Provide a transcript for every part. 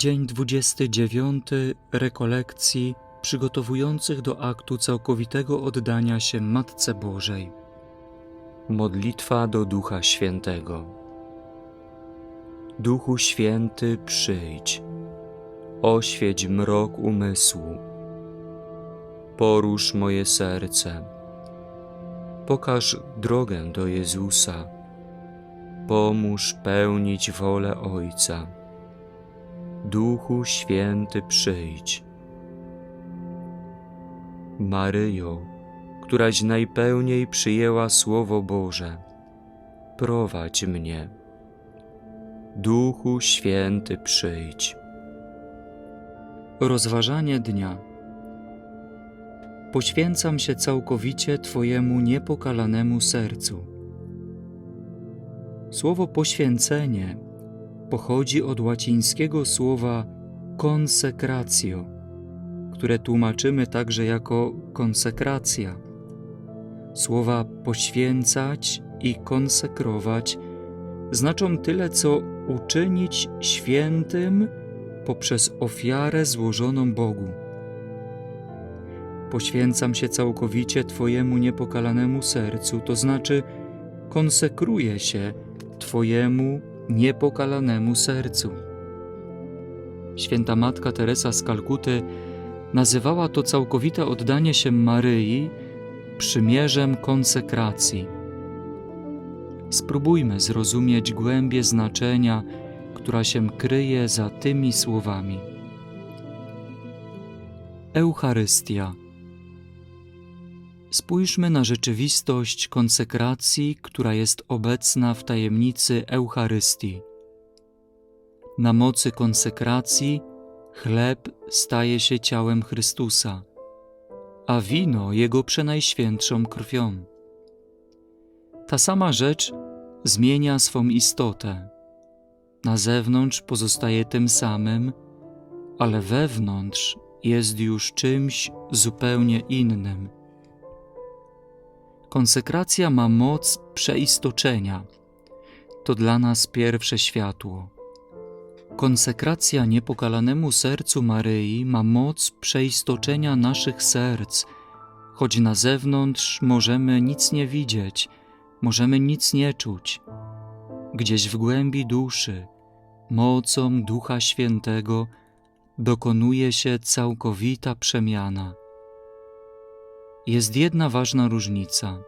Dzień 29 rekolekcji przygotowujących do aktu całkowitego oddania się Matce Bożej. Modlitwa do Ducha Świętego. Duchu Święty, przyjdź, oświeć mrok umysłu, porusz moje serce, pokaż drogę do Jezusa, pomóż pełnić wolę Ojca. Duchu Święty przyjdź. Maryjo, któraś najpełniej przyjęła Słowo Boże, prowadź mnie. Duchu Święty przyjdź. Rozważanie dnia. Poświęcam się całkowicie Twojemu niepokalanemu sercu. Słowo poświęcenie pochodzi od łacińskiego słowa consecratio, które tłumaczymy także jako konsekracja. Słowa poświęcać i konsekrować znaczą tyle, co uczynić świętym poprzez ofiarę złożoną Bogu. Poświęcam się całkowicie Twojemu niepokalanemu sercu, to znaczy konsekruję się Twojemu niepokalanemu sercu. Święta Matka Teresa z Kalkuty nazywała to całkowite oddanie się Maryi przymierzem konsekracji. Spróbujmy zrozumieć głębię znaczenia, która się kryje za tymi słowami. Eucharystia. Spójrzmy na rzeczywistość konsekracji, która jest obecna w tajemnicy Eucharystii. Na mocy konsekracji chleb staje się ciałem Chrystusa, a wino Jego przenajświętszą krwią. Ta sama rzecz zmienia swą istotę. Na zewnątrz pozostaje tym samym, ale wewnątrz jest już czymś zupełnie innym. Konsekracja ma moc przeistoczenia. To dla nas pierwsze światło. Konsekracja niepokalanemu sercu Maryi ma moc przeistoczenia naszych serc, choć na zewnątrz możemy nic nie widzieć, możemy nic nie czuć. Gdzieś w głębi duszy, mocą Ducha Świętego, dokonuje się całkowita przemiana. Jest jedna ważna różnica.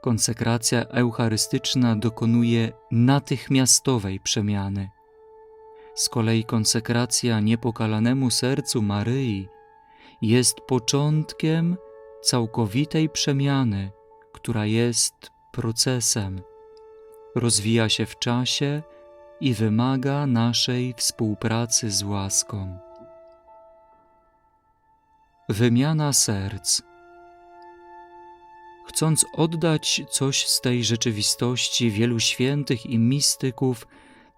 Konsekracja eucharystyczna dokonuje natychmiastowej przemiany. Z kolei konsekracja niepokalanemu sercu Maryi jest początkiem całkowitej przemiany, która jest procesem, rozwija się w czasie i wymaga naszej współpracy z łaską. Wymiana serc. Chcąc oddać coś z tej rzeczywistości, wielu świętych i mistyków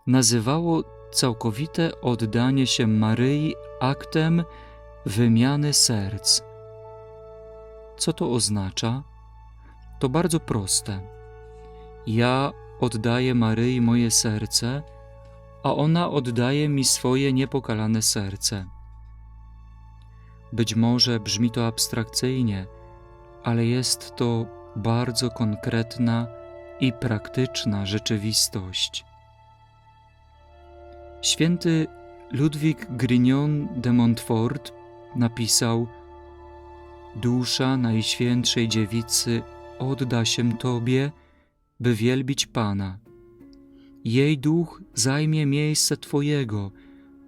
nazywało całkowite oddanie się Maryi aktem wymiany serc. Co to oznacza? To bardzo proste. Ja oddaję Maryi moje serce, a ona oddaje mi swoje niepokalane serce. Być może brzmi to abstrakcyjnie, ale jest to bardzo konkretna i praktyczna rzeczywistość. Święty Ludwik Grignon de Montfort napisał: Dusza Najświętszej Dziewicy odda się Tobie, by wielbić Pana. Jej duch zajmie miejsce Twojego,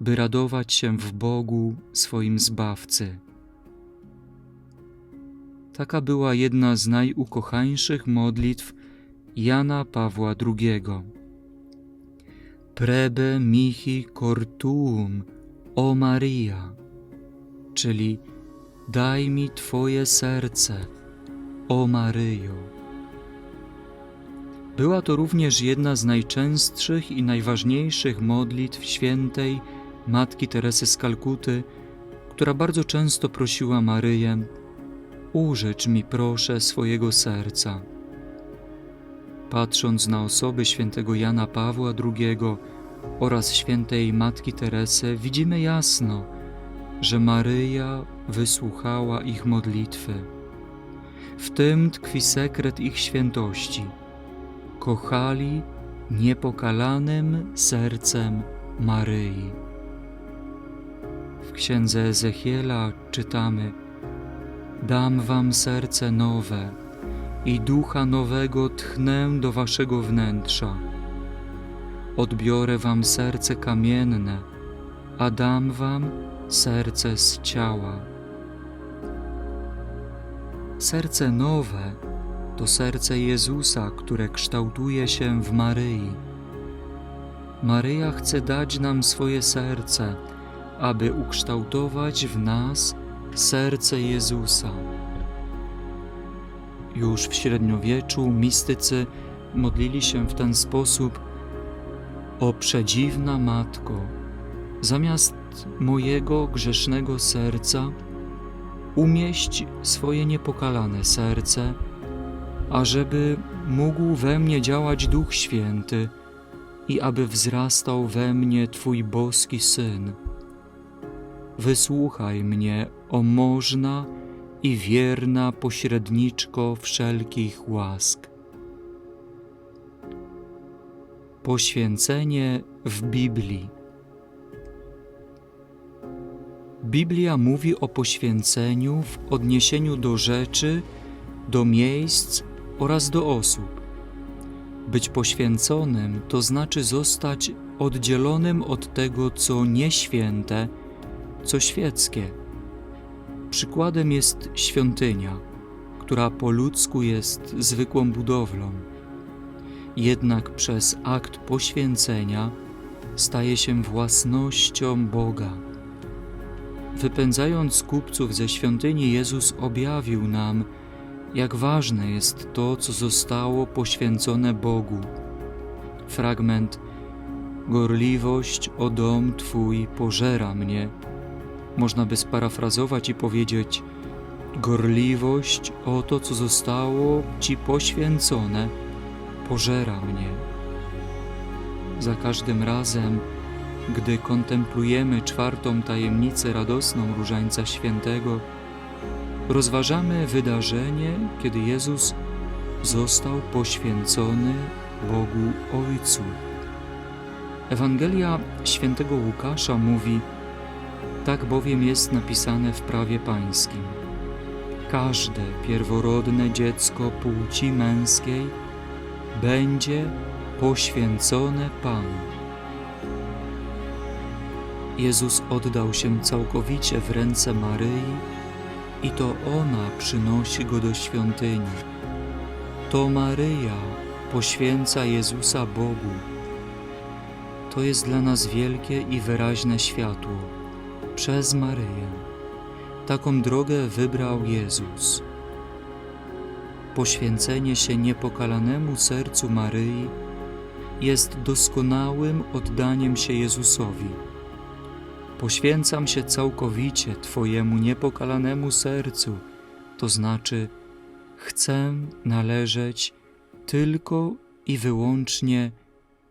by radować się w Bogu, swoim Zbawcy. Taka była jedna z najukochańszych modlitw Jana Pawła II. Prebe mihi cortuum, o Maria, czyli daj mi Twoje serce, o Maryjo. Była to również jedna z najczęstszych i najważniejszych modlitw świętej Matki Teresy z Kalkuty, która bardzo często prosiła Maryję: Użycz mi proszę swojego serca. Patrząc na osoby świętego Jana Pawła II, oraz świętej Matki Teresy widzimy jasno, że Maryja wysłuchała ich modlitwy. W tym tkwi sekret ich świętości. Kochali niepokalanym sercem Maryi. W księdze Ezechiela czytamy: Dam wam serce nowe i ducha nowego tchnę do waszego wnętrza. Odbiorę wam serce kamienne, a dam wam serce z ciała. Serce nowe to serce Jezusa, które kształtuje się w Maryi. Maryja chce dać nam swoje serce, aby ukształtować w nas serce Jezusa. Już w średniowieczu mistycy modlili się w ten sposób: O przedziwna Matko, zamiast mojego grzesznego serca, umieść swoje niepokalane serce, ażeby mógł we mnie działać Duch Święty i aby wzrastał we mnie Twój boski Syn. Wysłuchaj mnie, o można i wierna pośredniczko wszelkich łask. Poświęcenie w Biblii. Biblia mówi o poświęceniu w odniesieniu do rzeczy, do miejsc oraz do osób. Być poświęconym to znaczy zostać oddzielonym od tego, co nieświęte, co świeckie. Przykładem jest świątynia, która po ludzku jest zwykłą budowlą. Jednak przez akt poświęcenia staje się własnością Boga. Wypędzając kupców ze świątyni, Jezus objawił nam, jak ważne jest to, co zostało poświęcone Bogu. Fragment Gorliwość o dom Twój pożera mnie. Można by sparafrazować i powiedzieć: Gorliwość o to, co zostało Ci poświęcone, pożera mnie. Za każdym razem, gdy kontemplujemy czwartą tajemnicę radosną Różańca Świętego, rozważamy wydarzenie, kiedy Jezus został poświęcony Bogu Ojcu. Ewangelia świętego Łukasza mówi: Tak bowiem jest napisane w prawie pańskim. Każde pierworodne dziecko płci męskiej będzie poświęcone Panu. Jezus oddał się całkowicie w ręce Maryi i to ona przynosi go do świątyni. To Maryja poświęca Jezusa Bogu. To jest dla nas wielkie i wyraźne światło. Przez Maryję. Taką drogę wybrał Jezus. Poświęcenie się niepokalanemu sercu Maryi jest doskonałym oddaniem się Jezusowi. Poświęcam się całkowicie Twojemu niepokalanemu sercu, to znaczy chcę należeć tylko i wyłącznie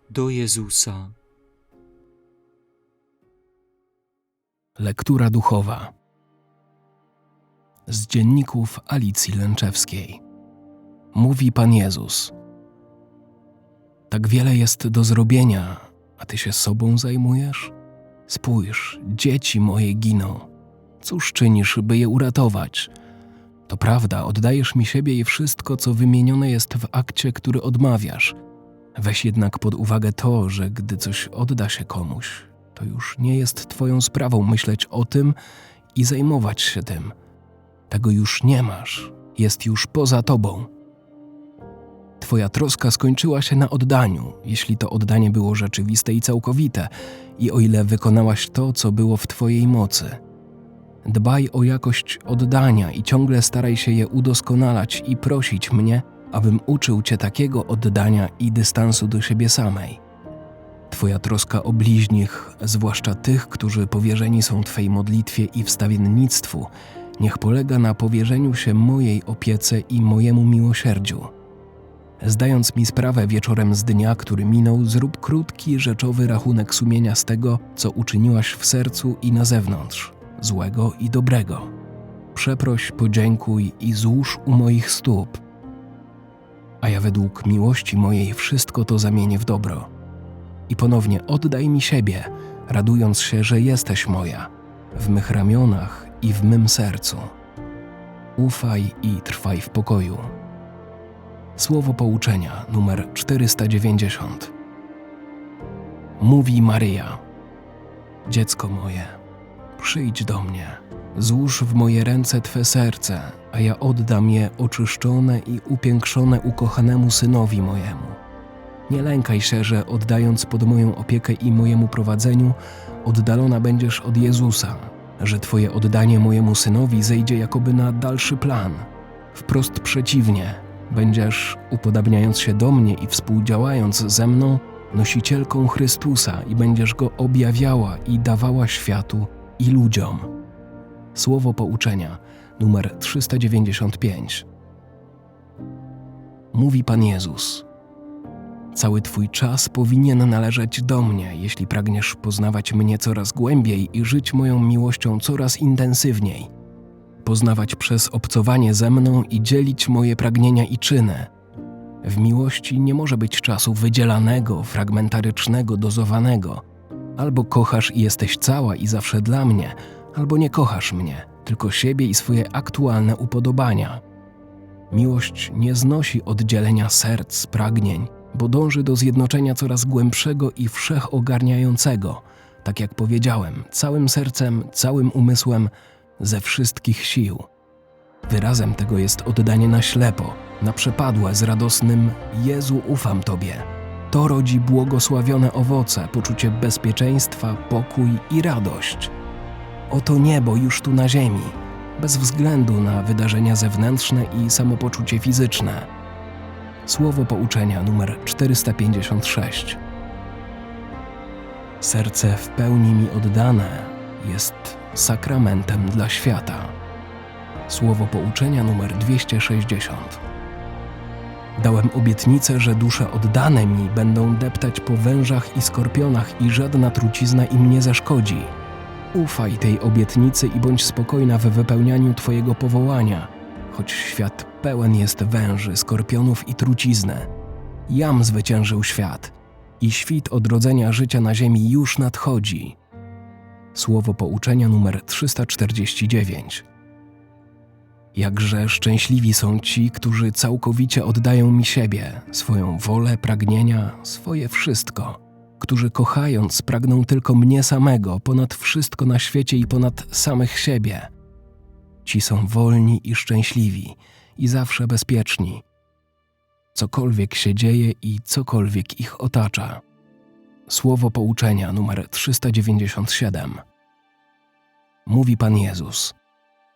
do Jezusa. Lektura duchowa z dzienników Alicji Lęczewskiej. Mówi Pan Jezus: Tak wiele jest do zrobienia, a ty się sobą zajmujesz? Spójrz, dzieci moje giną. Cóż czynisz, by je uratować? To prawda, oddajesz mi siebie i wszystko, co wymienione jest w akcie, który odmawiasz. Weź jednak pod uwagę to, że gdy coś odda się komuś, to już nie jest Twoją sprawą myśleć o tym i zajmować się tym. Tego już nie masz, jest już poza Tobą. Twoja troska skończyła się na oddaniu, jeśli to oddanie było rzeczywiste i całkowite, i o ile wykonałaś to, co było w Twojej mocy. Dbaj o jakość oddania i ciągle staraj się je udoskonalać i prosić mnie, abym uczył Cię takiego oddania i dystansu do siebie samej. Twoja troska o bliźnich, zwłaszcza tych, którzy powierzeni są Twej modlitwie i wstawiennictwu, niech polega na powierzeniu się mojej opiece i mojemu miłosierdziu. Zdając mi sprawę wieczorem z dnia, który minął, zrób krótki, rzeczowy rachunek sumienia z tego, co uczyniłaś w sercu i na zewnątrz, złego i dobrego. Przeproś, podziękuj i złóż u moich stóp. A ja według miłości mojej wszystko to zamienię w dobro. I ponownie oddaj mi siebie, radując się, że jesteś moja, w mych ramionach i w mym sercu. Ufaj i trwaj w pokoju. Słowo pouczenia numer 490. Mówi Maryja: Dziecko moje, przyjdź do mnie, złóż w moje ręce twe serce, a ja oddam je oczyszczone i upiększone ukochanemu synowi mojemu. Nie lękaj się, że oddając pod moją opiekę i mojemu prowadzeniu, oddalona będziesz od Jezusa, że Twoje oddanie mojemu synowi zejdzie jakoby na dalszy plan. Wprost przeciwnie, będziesz, upodabniając się do mnie i współdziałając ze mną, nosicielką Chrystusa i będziesz go objawiała i dawała światu i ludziom. Słowo pouczenia numer 395. Mówi Pan Jezus. Cały Twój czas powinien należeć do mnie, jeśli pragniesz poznawać mnie coraz głębiej i żyć moją miłością coraz intensywniej. Poznawać przez obcowanie ze mną i dzielić moje pragnienia i czyny. W miłości nie może być czasu wydzielanego, fragmentarycznego, dozowanego. Albo kochasz i jesteś cała i zawsze dla mnie, albo nie kochasz mnie, tylko siebie i swoje aktualne upodobania. Miłość nie znosi oddzielenia serc, pragnień, bo dąży do zjednoczenia coraz głębszego i wszechogarniającego, tak jak powiedziałem, całym sercem, całym umysłem, ze wszystkich sił. Wyrazem tego jest oddanie na ślepo, na przepadłe z radosnym Jezu ufam Tobie. To rodzi błogosławione owoce, poczucie bezpieczeństwa, pokój i radość. Oto niebo już tu na ziemi, bez względu na wydarzenia zewnętrzne i samopoczucie fizyczne. Słowo pouczenia numer 456. Serce w pełni mi oddane jest sakramentem dla świata. Słowo pouczenia numer 260. Dałem obietnicę, że dusze oddane mi będą deptać po wężach i skorpionach i żadna trucizna im nie zaszkodzi. Ufaj tej obietnicy i bądź spokojna w wypełnianiu Twojego powołania, choć świat pełen jest węży, skorpionów i trucizny. Jam zwyciężył świat i świt odrodzenia życia na ziemi już nadchodzi. Słowo pouczenia numer 349. Jakże szczęśliwi są ci, którzy całkowicie oddają mi siebie, swoją wolę, pragnienia, swoje wszystko, którzy kochając pragną tylko mnie samego, ponad wszystko na świecie i ponad samych siebie. Ci są wolni i szczęśliwi i zawsze bezpieczni. Cokolwiek się dzieje i cokolwiek ich otacza. Słowo pouczenia numer 397. Mówi Pan Jezus: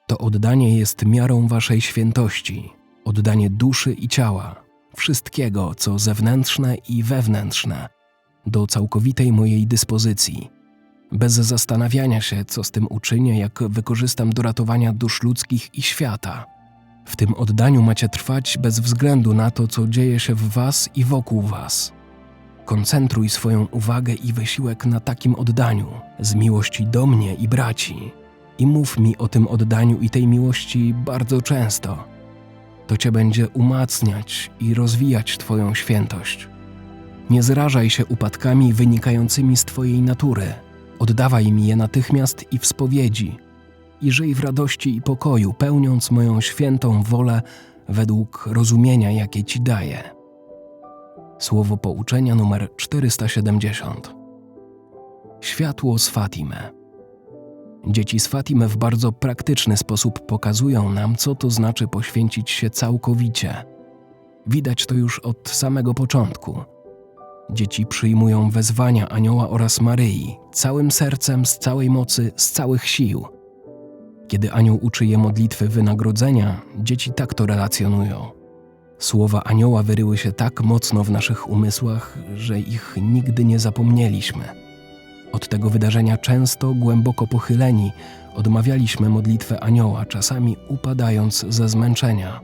To oddanie jest miarą waszej świętości, oddanie duszy i ciała, wszystkiego, co zewnętrzne i wewnętrzne, do całkowitej mojej dyspozycji. Bez zastanawiania się, co z tym uczynię, jak wykorzystam do ratowania dusz ludzkich i świata. W tym oddaniu macie trwać bez względu na to, co dzieje się w was i wokół was. Koncentruj swoją uwagę i wysiłek na takim oddaniu, z miłości do mnie i braci. I mów mi o tym oddaniu i tej miłości bardzo często. To cię będzie umacniać i rozwijać Twoją świętość. Nie zrażaj się upadkami wynikającymi z Twojej natury. Oddawaj mi je natychmiast i w spowiedzi. I żyj w radości i pokoju, pełniąc moją świętą wolę według rozumienia, jakie Ci daję. Słowo pouczenia numer 470. Światło z Fatimy. Dzieci z Fatimy w bardzo praktyczny sposób pokazują nam, co to znaczy poświęcić się całkowicie. Widać to już od samego początku. Dzieci przyjmują wezwania Anioła oraz Maryi całym sercem, z całej mocy, z całych sił. Kiedy Anioł uczy je modlitwy wynagrodzenia, dzieci tak to relacjonują. Słowa Anioła wyryły się tak mocno w naszych umysłach, że ich nigdy nie zapomnieliśmy. Od tego wydarzenia często, głęboko pochyleni, odmawialiśmy modlitwę Anioła, czasami upadając ze zmęczenia.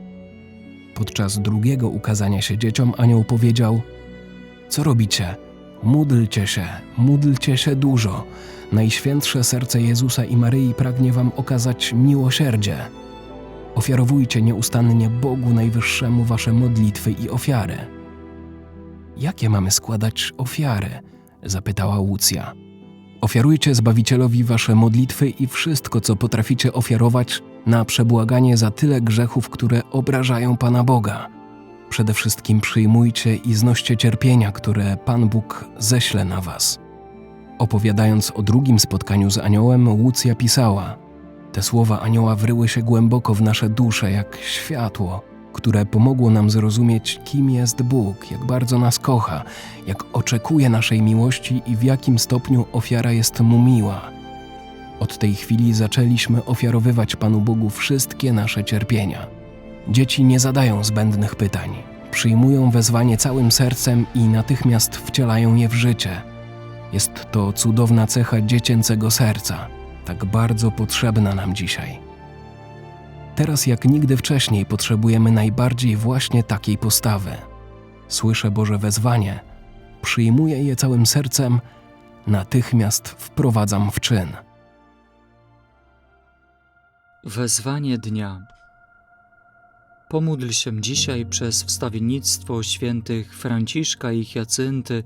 Podczas drugiego ukazania się dzieciom anioł powiedział: Co robicie? Módlcie się, módlcie się dużo. Najświętsze serce Jezusa i Maryi pragnie wam okazać miłosierdzie. Ofiarowujcie nieustannie Bogu Najwyższemu wasze modlitwy i ofiary. Jakie mamy składać ofiary? zapytała Łucja. Ofiarujcie Zbawicielowi wasze modlitwy i wszystko, co potraficie ofiarować na przebłaganie za tyle grzechów, które obrażają Pana Boga. Przede wszystkim przyjmujcie i znoście cierpienia, które Pan Bóg ześle na was. Opowiadając o drugim spotkaniu z aniołem, Łucja pisała: Te słowa anioła wryły się głęboko w nasze dusze jak światło, które pomogło nam zrozumieć, kim jest Bóg, jak bardzo nas kocha, jak oczekuje naszej miłości i w jakim stopniu ofiara jest mu miła. Od tej chwili zaczęliśmy ofiarowywać Panu Bogu wszystkie nasze cierpienia. Dzieci nie zadają zbędnych pytań, przyjmują wezwanie całym sercem i natychmiast wcielają je w życie. Jest to cudowna cecha dziecięcego serca, tak bardzo potrzebna nam dzisiaj. Teraz jak nigdy wcześniej potrzebujemy najbardziej właśnie takiej postawy. Słyszę Boże wezwanie, przyjmuję je całym sercem, natychmiast wprowadzam w czyn. Wezwanie dnia. Pomódl się dzisiaj przez wstawiennictwo świętych Franciszka i Hiacynty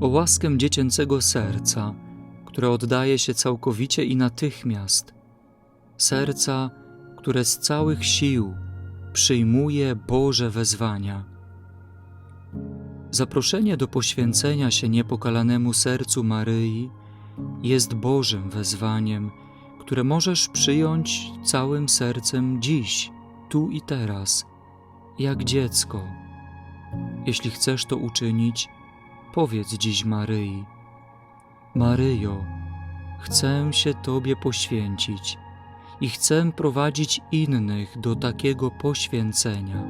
o łaskę dziecięcego serca, które oddaje się całkowicie i natychmiast. Serca, które z całych sił przyjmuje Boże wezwania. Zaproszenie do poświęcenia się niepokalanemu sercu Maryi jest Bożym wezwaniem, które możesz przyjąć całym sercem dziś, tu i teraz, jak dziecko. Jeśli chcesz to uczynić, powiedz dziś Maryi: Maryjo, chcę się Tobie poświęcić i chcę prowadzić innych do takiego poświęcenia.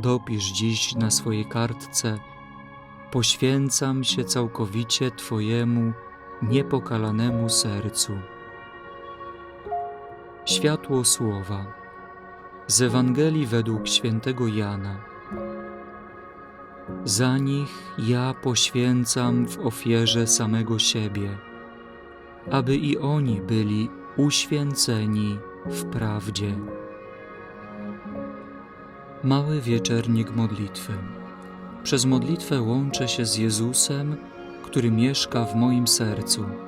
Dopisz dziś na swojej kartce: Poświęcam się całkowicie Twojemu niepokalanemu sercu. Światło Słowa z Ewangelii według świętego Jana. Za nich ja poświęcam w ofierze samego siebie, aby i oni byli uświęceni w prawdzie. Mały wieczernik modlitwy. Przez modlitwę łączę się z Jezusem, który mieszka w moim sercu.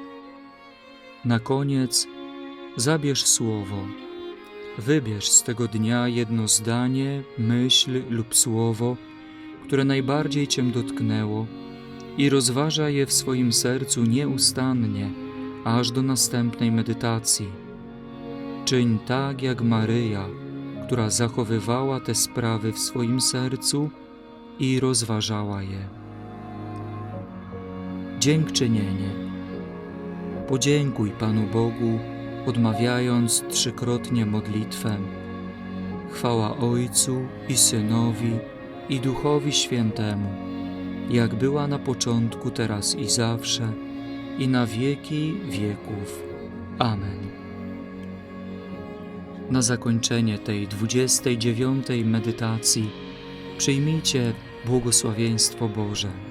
Na koniec zabierz słowo. Wybierz z tego dnia jedno zdanie, myśl lub słowo, które najbardziej Cię dotknęło i rozważaj je w swoim sercu nieustannie, aż do następnej medytacji. Czyń tak jak Maryja, która zachowywała te sprawy w swoim sercu i rozważała je. Dziękczynienie. Podziękuj Panu Bogu, odmawiając trzykrotnie modlitwę. Chwała Ojcu i Synowi i Duchowi Świętemu, jak była na początku, teraz i zawsze, i na wieki wieków. Amen. Na zakończenie tej 29. medytacji przyjmijcie błogosławieństwo Boże.